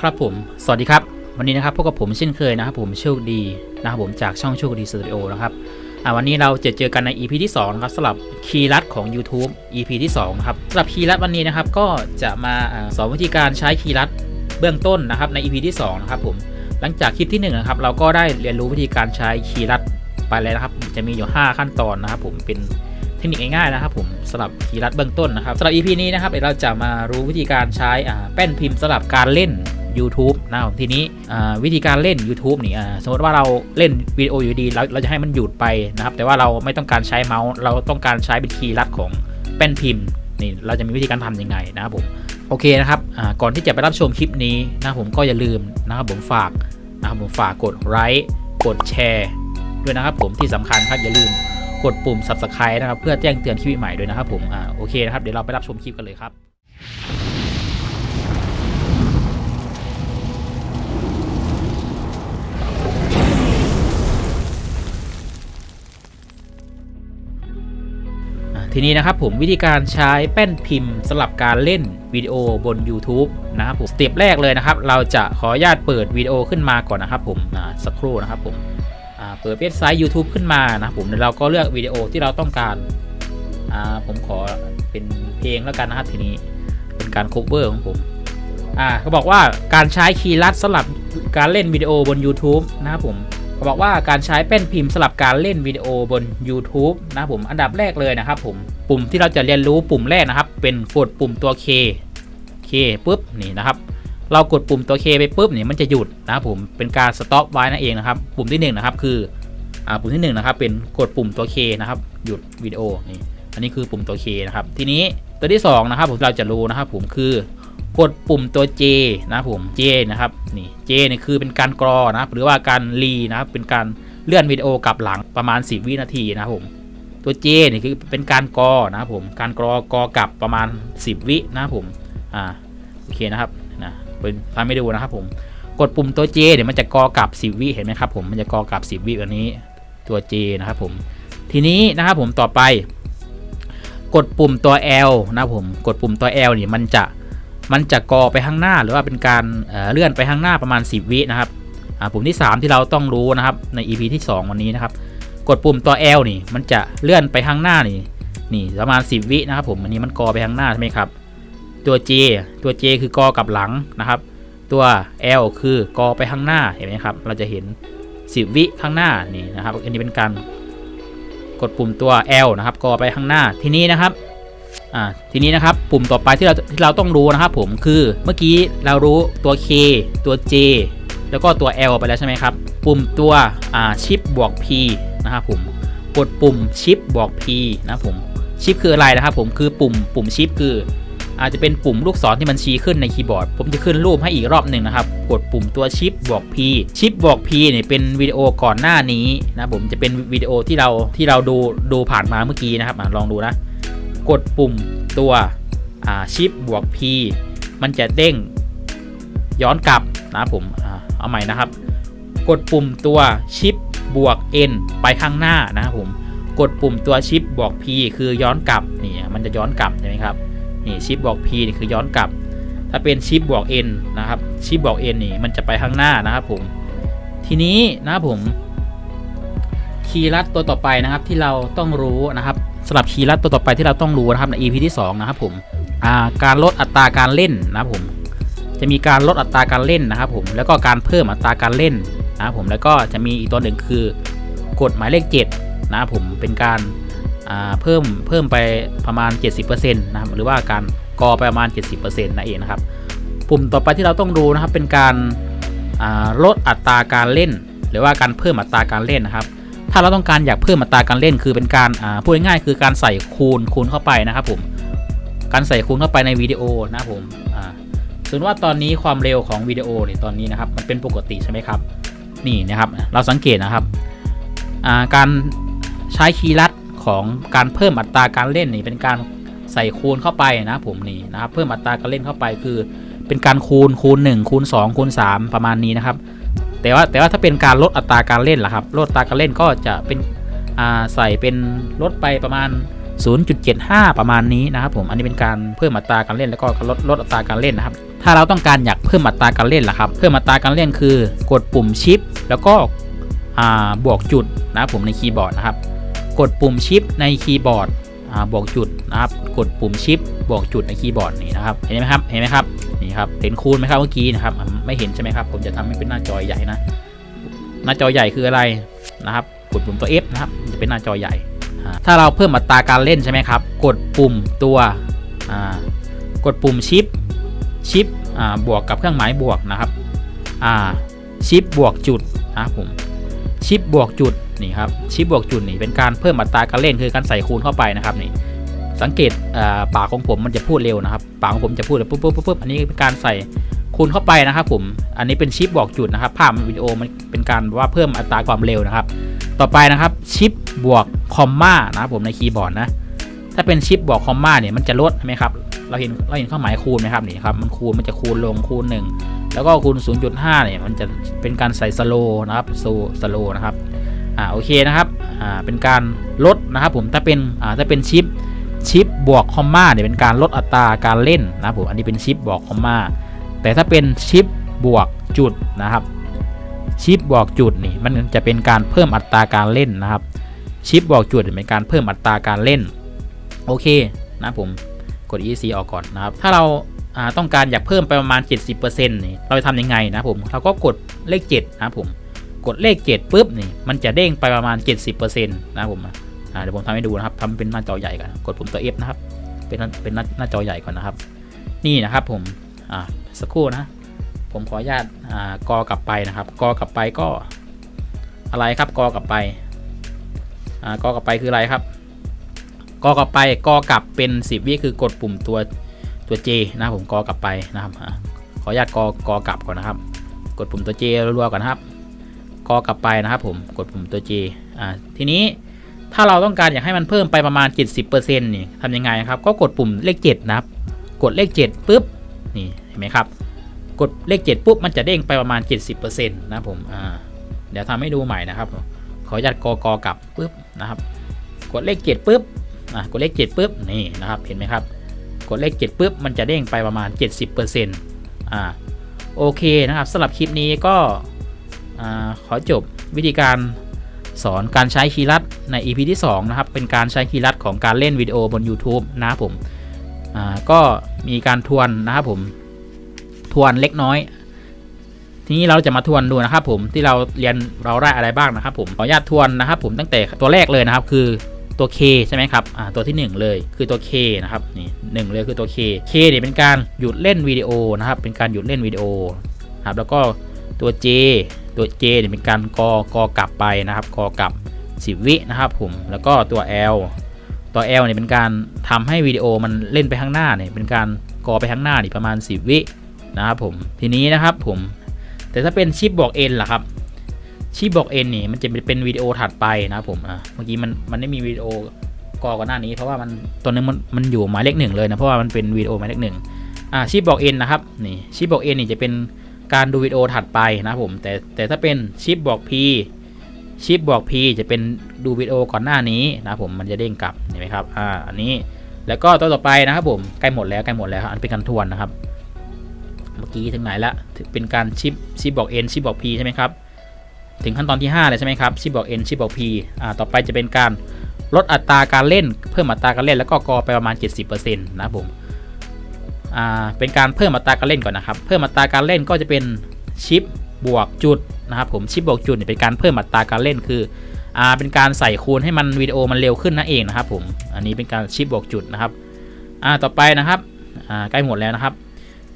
ครับผม สวัสดีครับ วันนี้นะครับพบกับผมเช่นเคยนะครับผมโชคดีนะครับผมจากช่องโชคดีสตูดิโอนะครับอ่าวันนี้เราจะเจอกันใน EP ที่2นะครับสำหรับคีย์ลัดของ YouTube EP ที่2นะครับสำหรับคีย์ลัดวันนี้นะครับก็จะมาสอนวิธีการใช้คีย์ลัดเบื้องต้นนะครับใน EP ที่2นะครับผมหลังจากคลิปที่1นะครับเราก็ได้เรียนรู้วิธีการใช้คีย์ลัดไปแล้วนะครับ จะมีอยู่ 5 ขั้นตอนนะครับผมเป็นเทคนิคง่ายๆนะครับผมสำหรับคีย์ลัดเบื้องต้นนะครับสำหรับ EP นี้นะครับเดี๋ยวเราจะมารู้วิธีการใช้แป้นพิมพ์สำหรับการเล่น YouTube นะครับทีนี้วิธีการเล่น YouTube นี่สมมติว่าเราเล่นวิดีโออยู่ดีเราเราจะให้มันหยุดไปนะครับ แต่ว่าเราไม่ต้องการใช้เมาส์ เราต้องการใช้เป็นคีย์ลัดของแป้นพิมพ์นี่เราจะมีวิธีการทำยังไงนะครับผมโอเคนะครับก่อนที่จะไปรับชมคลิปนี้นะครับผมก็อย่าลืมนะครับผมฝากนะครับผมฝากกดไลค์กดแชร์ด้วยนะครับผมที่สำคัญครับอย่าลืมกดปุ่ม subscribe นะครับเพื่อแจ้งเตือนคลิปใหม่ด้วยนะครับผมอ่าโอเคนะครับเดี๋ยวเราไปรับชมคลิปกันเลยครับ ทีนี้นะครับผมวิธีการใช้แป้นพิมพ์สำหรับการเล่นวิดีโอบน YouTube นะครับผมสเต็ปแรกเลยนะครับ เราจะขออนุญาตเปิดวิดีโอขึ้นมาก่อนนะครับผมสักครู่นะครับผมเปิดเว็บไซต์ YouTube ขึ้นมานะครับผมเราก็เลือกวิดีโอที่เราต้องการาผมขอเป็นเพลงแล้วกันนะครับทีนี้เป็นการ cover ของผมเขาบอกว่าการใช้คีย์ลัดสำหรับการเล่นวิดีโอบน YouTube นะครับผม บอกว่าการใช้แป้นพิมพ์สำหรับการเล่นวิดีโอบน YouTube นะผมอันดับแรกเลยนะครับผมปุ่มที่เราจะเรียนรู้ปุ่มแรกนะครับ เป็นกดปุ่มตัว K K ปุ๊บนี่นะครับ เรากดปุ่มตัว K ไปปุ๊บนี่มันจะหยุดนะครับผมเป็นการสต็อปไว้นั่นเองนะครับ ปุ่มที่หนึ่งนะครับคืออ่าปุ่มที่หนึ่งนะครับเป็นกดปุ่มตัว K นะครับหยุดวิดีโอนี่อันนี้คือปุ่มตัว K นะครับทีนี้ตัวที่สองนะครับผมเราจะรู้นะครับผมคือ กดปุ่มตัว J นะผม J นะครับนี่ J เนี่ยคือเป็นการกรอนะรหรือว่าการรีนะครับเป็นการเลื่อนวิดีโอกลับหลังประมาณ 10 วินาทีนะผมตัว J เนี่ยคือเป็นการกรอนะผมการกรอกรอกลับประมาณ 10 วินะผมอ่าโอเคนะครับนะเป็นทำให้ดูนะครับผมกดปุ่มตัว J เดี๋ยวมันจะกรอกลับ 10 วิเห็นไหมครับผมมันจะกรอกลับ 10 วิแบบนี้ตัว J นะครับผมทีนี้นะครับผมต่อไป กดปุ่มตัว L นะผมกดปุ่มตัว L นี่มันจะ มันจะกอไปข้างหน้าหรือว่าเป็นการเอ่อเลื่อนไปข้างหน้าประมาณ 10 วินะครับปุ่มที่ 3 ที่เราต้องรู้นะครับใน EP ที่ 2 วันนี้นะครับ กดปุ่มตัว L นี่มันจะเลื่อนไปข้างหน้านี่นี่ประมาณ 10 วินะครับผมอันนี้มันกอไปข้างหน้าใช่ไหมครับตัว J ตัว J คือกอกลับหลังนะครับ ตัว L คือกอไปข้างหน้าเห็นไหมครับเราจะเห็น 10 วิข้างหน้านี่นะครับอันนี้เป็นการกดปุ่มตัว L นะครับกอไปข้างหน้าทีนี้นะครับ อ่าทีนี้นะครับปุ่มต่อไปที่เราที่เราต้องรู้นะครับผมคือเมื่อกี้เรารู้ตัว K ตัว J แล้วก็ตัว L ไปแล้วใช่ไหมครับ ปุ่มตัวอ่าชิปบวก P นะครับผมกดปุ่มชิปบวก P นะครับผมชิปคืออะไรนะครับผมคือปุ่มปุ่มชิปคืออาจจะเป็นปุ่มลูกศรที่มันชี้ขึ้นในคีย์บอร์ด ผมจะขึ้นรูปให้อีกรอบหนึ่งนะครับ กดปุ่มตัวชิปบวก P ชิปบวก P เนี่ยเป็นวิดีโอก่อนหน้านี้นะผมจะเป็นวิดีโอที่เราที่เราดูดูผ่านมาเมื่อกี้นะครับลองดูนะ กดปุ่มตัวชิปบวก P มันจะเด้งย้อนกลับนะผมอเอาใหม่นะครับ กดปุ่มตัวชิปบวก N ไปข้างหน้านะครับผมกดปุ่มตัวชิปบวก P คือย้อนกลับนี่มันจะย้อนกลับใช่ไหมครับนี่ชิปบวก P นี่คือย้อนกลับ ถ้าเป็นชิปบวก N นะครับชิปบวก N นี่มันจะไปข้างหน้านะครับผมทีนี้นะครับผมคีย์ลัดตัวต่อไปนะครับที่เราต้องรู้นะครับ สำหรับคีย์ลัดตัวต่อไปที่เราต้องรู้นะครับใน EP ที่ 2 นะครับผมการลดอัตราการเล่นนะครับผมจะมีการลดอัตราการเล่นนะครับผมแล้วก็การเพิ่มอัตราการเล่นนะครับผมแล้วก็จะมีอีกตัวหนึ่งคือกดหมายเลข 7 นะครับผมเป็นการาเพิ่มเพิ่มไปประมาณ 70%นะครับหรือว่าการกอไปประมาณ 70%นั่นเองนะครับปุ่มต่อไปที่เราต้องดูนะครับเป็นการาลดอัตราการเล่น หรือว่าการเพิ่มอัตราการเล่นนะครับ ถ้าเราต้องการอยากเพิ่มอัตราการเล่นคือเป็นการอ่าพูดง่ายๆคือการใส่คูณคูณเข้าไปนะครับผมการใส่คูณเข้าไปในวิดีโอนะครับผมอ่าส่วนว่าตอนนี้ความเร็วของวิดีโอเนี่ยตอนนี้นะครับมันเป็นปกติใช่ไหมครับนี่นะครับเราสังเกตนะครับอ่าการใช้คีย์ลัดของการเพิ่มอัตราการเล่นนี่เป็นการใส่คูณเข้าไปนะผมนี่นะครับเพิ่มอัตราการเล่นเข้าไปคือ เป็นการคูณคูณ 1 คูณ 2 คูณ 3 ประมาณนี้นะครับ แต่ว่าแต่ว่าถ้าเป็นการลดอัตราการเล่นล่ะครับลดอัตราการเล่นก็จะเป็นใส่เป็นลดไปประมาณ 0.75 ประมาณนี้นะครับผมอันนี้เป็นการเพิ่มอัตราการเล่นแล้วก็ลดลดอัตราการเล่นนะครับ ถ้าเราต้องการอยากเพิ่มอัตราการเล่นล่ะครับเพิ่มอัตราการเล่นคือกดปุ่มชิป แล้วก็บวกจุดนะครับผมในคีย์บอร์ดนะครับกดปุ่มชิปในคีย์บอร์ดบวกจุดนะครับกดปุ่มชิปบวกจุดในคีย์บอร์ดนี่นะครับเห็นไหมครับเห็นไหมครับ นี่ครับเห็นคูณไหมครับเมื่อกี้นะครับไม่เห็นใช่ไหมครับ ผมจะทำให้เป็นหน้าจอใหญ่นะ หน้าจอใหญ่คืออะไรนะครับ กดปุ่มตัว F นะครับจะเป็นหน้าจอใหญ่ ถ้าเราเพิ่มอัตราการเล่นใช่ไหมครับ กดปุ่มตัวกดปุ่มชิปชิปบวกกับเครื่องหมายบวกนะครับชิปบวกจุดนะครับผมชิปบวกจุดนี่ครับชิปบวกจุดนี่เป็นการเพิ่มอัตราการเล่นคือการใส่คูณเข้าไปนะครับนี่ สังเกตอ่าปากของผมมันจะพูดเร็วนะครับ ปากของผมจะพูดแบบปุ๊บปุ๊บปุ๊บปุ๊บอันนี้เป็นการใส่คูณเข้าไปนะครับผม อันนี้เป็นชิปบวกจุดนะครับ ภาพวิดีโอมันเป็นการว่าเพิ่มอัตราความเร็วนะครับ ต่อไปนะครับชิปบวกคอมมานะครับผมในคีย์บอร์ดนะ ถ้าเป็นชิปบวกคอมมาเนี่ยมันจะลดใช่ไหมครับ เราเห็นเราเห็นเครื่องหมายคูณไหมครับนี่ครับ มันคูณมันจะคูณลงคูณ 1 แล้วก็คูณ 0.5เนี่ยมันจะเป็นการใส่สโลนะครับโซสโลนะครับ อ่าโอเคนะครับ อ่าเป็นการลดนะครับผม ถ้าเป็น อ่าถ้าเป็นชิป ชิปบวกคอมมาเนี่ยเป็นการลดอัตราการเล่นนะผมอันนี้เป็นชิปบวกคอมมาแต่ถ้าเป็นชิปบวกจุดนะครับ ชิปบวกจุดนี่มันจะเป็นการเพิ่มอัตราการเล่นนะครับ ชิปบวกจุดเป็นการเพิ่มอัตราการเล่นโอเคนะผมกด EC ออกก่อนนะครับ ถ้าเราต้องการอยากเพิ่มไปประมาณ 70%นี่เราจะทำยังไงนะผมเราก็กดเลข7นะผมกดเลข7ปุ๊บนี่มันจะเด้งไปประมาณ 70%นะครับผมอ่า เดี๋ยวผมทำให้ดูนะครับทำเป็นหน้าจอใหญ่ก่อนกดปุ่มตัว F นะครับ เป็นเป็นหน้าหน้าจอใหญ่ก่อนนะครับ นี่นะครับผมอ่าสักครู่นะ ผมขออนุญาตอ่ากอกลับไปนะครับ กอกลับไปก็ อะไรครับกอกลับไปอ่ากอกลับไปคืออะไรครับกอกลับไปกอกลับเป็น 10 วิคือกดปุ่มตัวตัว J นะผมกอกลับไปนะครับขออนุญาตกอกอกลับก่อนนะครับ กดปุ่มตัว J รัวๆก่อนนะครับกอกลับไปนะครับผมกดปุ่มตัว J อ่าทีนี้ ถ้าเราต้องการอยากให้มันเพิ่มไปประมาณ 70%นี่ทำยังไงครับ ก็กดปุ่มเลข 7 นะครับ กดเลข 7ปุ๊บนี่เห็นไหมครับ กดเลข 7 ปุ๊บมันจะเด้งไปประมาณ 70%นะครับผมอ่าเดี๋ยวทำให้ดูใหม่นะครับ ขออนุญาตกอกอกลับปุ๊บนะครับ กดเลข 7ปุ๊บอ่ากดเลข 7ปุ๊บนี่นะครับเห็นไหมครับ กดเลข 7ปุ๊บมันจะเด้งไปประมาณ 70%อ่าโอเคนะครับสำหรับคลิปนี้ก็อ่าขอจบวิธีการ สอนการใช้คีย์ลัดใน EP ที่2นะครับเป็นการใช้คีย์ลัดของการเล่นวิดีโอบน YouTube นะครับผมก็มีการทวนนะครับผมทวนเล็กน้อย ทีนี้เราจะมาทวนดูนะครับผมที่เราเรียนเราได้อะไรบ้างนะครับผมขออนุญาตทวนนะครับผมตั้งแต่ตัวแรกเลยนะครับคือตัว K ใช่ไหมครับตัวที่ 1 เลยคือตัว K นะครับนี่หนึ่งเลยคือตัว K K เนี่ยเป็นการหยุดเล่นวิดีโอนะครับเป็นการหยุดเล่นวิดีโอครับแล้วก็ตัว J ตัว J เนี่ยเป็นการกอกอกลับไปนะครับกอกลับ 10 วินะครับผมแล้วก็ตัว L ตัว L เนี่ยเป็นการทำให้วิดีโอมันเล่นไปข้างหน้าเนี่ยเป็นการกอไปข้างหน้านี่ประมาณ 10 วินะครับผมทีนี้นะครับผมแต่ถ้าเป็นชิปบอก N ล่ะครับชิปบอก N นี่มันจะเป็นวิดีโอถัดไปนะครับผมอะเมื่อกี้มันมันไม่มีวิดีโอกอก่อนหน้านี้เพราะว่ามันตัวนึงมันมันอยู่หมายเลขหนึ่งเลยนะเพราะว่ามันเป็นวิดีโอหมายเลขหนึ่งอ่าชิปบอก N นะครับนี่ชิปบอก N นี่จะเป็น การดูวิดีโอถัดไปนะผมแต่แต่ถ้าเป็นชิปบอก P ชิปบอก P จะเป็นดูวิดีโอก่อนหน้านี้นะผมมันจะเด้งกลับเห็นไหมครับอ่าอันนี้แล้วก็ตัวต่อไปนะครับผมใกล้หมดแล้วใกล้หมดแล้วอันเป็นการทวนนะครับ เมื่อกี้ถึงไหนละเป็นการชิปชิปบอก n ชิปบอก p ใช่ไหมครับถึงขั้นตอนที่ 5 เลยใช่ไหมครับชิปบอก n ชิปบอก p อ่าต่อไปจะเป็นการลดอัตราการเล่น เพิ่มอัตราการเล่นแล้วก็กอไปประมาณ 70%นะครับผม อ่าเป็นการเพิ่มอัตราการเล่นก่อนนะครับ เพิ่มอัตราการเล่นก็จะเป็นชิปบวกจุดนะครับผมชิปบวกจุดเนี่ยเป็นการเพิ่มอัตราการเล่นคืออ่าเป็นการใส่คูณให้มันวิดีโอมันเร็วขึ้นนั่นเองนะครับผมอันนี้เป็นการชิปบวกจุดนะครับอ่าต่อไปนะครับอ่าใกล้หมดแล้วนะครับ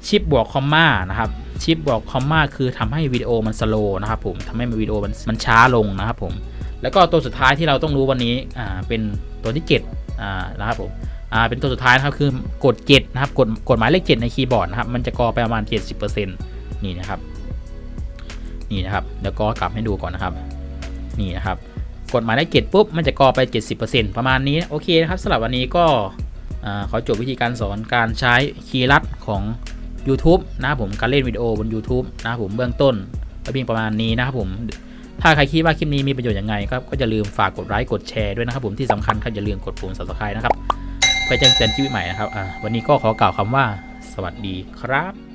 ชิปบวกคอมมานะครับชิปบวกคอมมาคือทำให้วิดีโอมันสโลนะครับผมทำให้วิดีโอมันมันช้าลงนะครับผมแล้วก็ตัวสุดท้ายที่เราต้องรู้วันนี้อ่าเป็นตัวที่7อ่านะครับผม อ่าเป็นตัวสุดท้ายนะครับคือกด7นะครับกดกดหมายเลข7ในคีย์บอร์ดนะครับมันจะกอไปประมาณ 70%นี่นะครับนี่นะครับเดี๋ยวกอกลับให้ดูก่อนนะครับ นี่นะครับกดหมายเลข7ปุ๊บมันจะกอไป 70%ประมาณนี้โอเคนะครับสำหรับวันนี้ก็อาขอจบวิธีการสอนการใช้คีย์ลัดของ YouTube นะครับผมการเล่นวิดีโอบน YouTube นะครับผมเบื้องต้นก็เพียงประมาณนี้นะครับผมถ้าใครคิดว่าคลิปนี้มีประโยชน์ยังไงก็ก็อย่าลืมฝากกดไลค์กดแชร์ด้วยนะครับผมที่สำคัญครับอย่าลืมกดปุ่ม subscribe นะครับ เพื่อแจ้งเตือนชีวิตใหม่นะครับวันนี้ก็ขอกล่าวคำว่า สวัสดีครับ